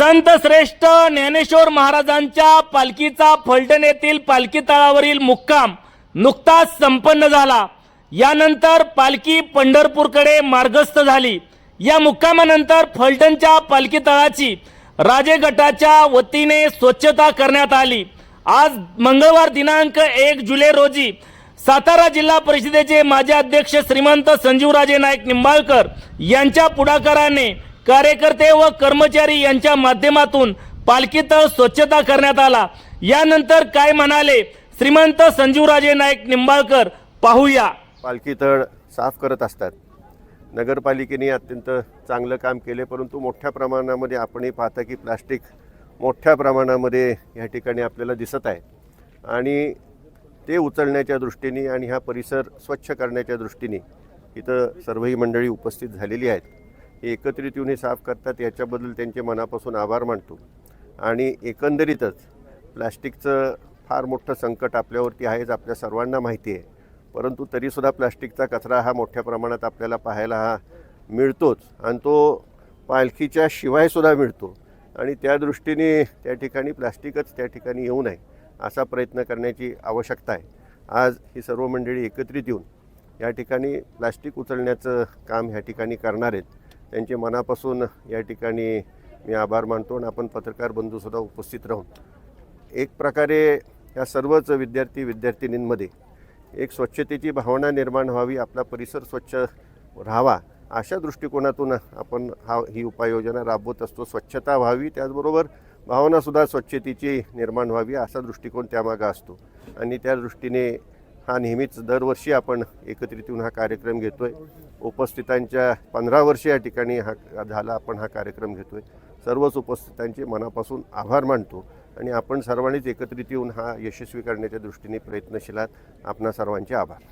संत श्रेष्ठ ज्ञानेश्वर महाराजांच्या पालखीचा फलटण येथील पालखी तळावरील मुक्काम नुकताच संपन्न झाला. यानंतर पालखी पंढरपूरकडे मार्गस्थ झाली. या मुक्कामानंतर फलटणच्या पालखी तळाची राजे गटाच्या वतीने स्वच्छता करण्यात आली. आज मंगळवार दिनांक एक जुलै रोजी सातारा जिल्हा परिषदेचे माजी अध्यक्ष श्रीमंत संजीवराजे नाईक निंबाळकर यांच्या पुढाकाराने कार्यकर्ते व कर्मचारी यांच्या माध्यमातून पालखीतळ स्वच्छता करण्यात आला. यानंतर काय म्हणाले? श्रीमंत संजीवराजे नाईक निंबाळकर पाहूया. पालखी तळ साफ करत असतात. नगरपालिकेने अत्यंत चांगलं काम केले परंतु मोठ्या प्रमाणामध्ये आपणही पाहता की प्लास्टिक मोठ्या प्रमाणामध्ये या ठिकाणी आपल्याला दिसत आहे. आणि ते उचलण्याच्या दृष्टीने आणि हा परिसर स्वच्छ करण्याच्या दृष्टीने इथं सर्वही मंडळी उपस्थित झालेली आहेत. एकत्रित येऊन हे साफ करतात याच्याबद्दल त्यांचे मनापासून आभार मानतो. आणि एकंदरीतच प्लॅस्टिकचं फार मोठं संकट आपल्यावरती आहेच आपल्या सर्वांना माहिती आहे. परंतु तरीसुद्धा प्लास्टिकचा कचरा हा मोठ्या प्रमाणात आपल्याला पाहायला हा मिळतोच आणि तो पालखीच्या शिवायसुद्धा मिळतो. आणि त्या दृष्टीने त्या ठिकाणी प्लास्टिकच त्या ठिकाणी येऊ नये असा प्रयत्न करण्याची आवश्यकता आहे. आज ही सर्व मंडळी एकत्रित येऊन या ठिकाणी प्लास्टिक उचलण्याचं काम ह्या ठिकाणी करणार आहेत. त्यांचे मनापासून या ठिकाणी मी आभार मानतो आणि आपण पत्रकार बंधूसुद्धा उपस्थित राहून एक प्रकारे या सर्वच विद्यार्थी विद्यार्थिनींमध्ये एक स्वच्छतेची भावना निर्माण व्हावी आपला परिसर स्वच्छ राहावा अशा दृष्टिकोनातून आपण हा ही उपाययोजना राबवत असतो. स्वच्छता व्हावी त्याचबरोबर भावनासुद्धा स्वच्छतेची निर्माण व्हावी असा दृष्टिकोन त्यामागं असतो. आणि त्या दृष्टीने हा नेहमीच दरवर्षी आपण एकत्रित येऊन हा कार्यक्रम घेतो आहे उपस्थितांच्या पंधरा वर्ष या ठिकाणी हा झाला आपण हा कार्यक्रम घेतो आहे सर्वच उपस्थितांचे मनापासून आभार मानतो आणि आपण सर्वांनीच एकत्रित येऊन हा यशस्वी करण्याच्या दृष्टीने प्रयत्नशील आहात. आपणा सर्वांचे आभार.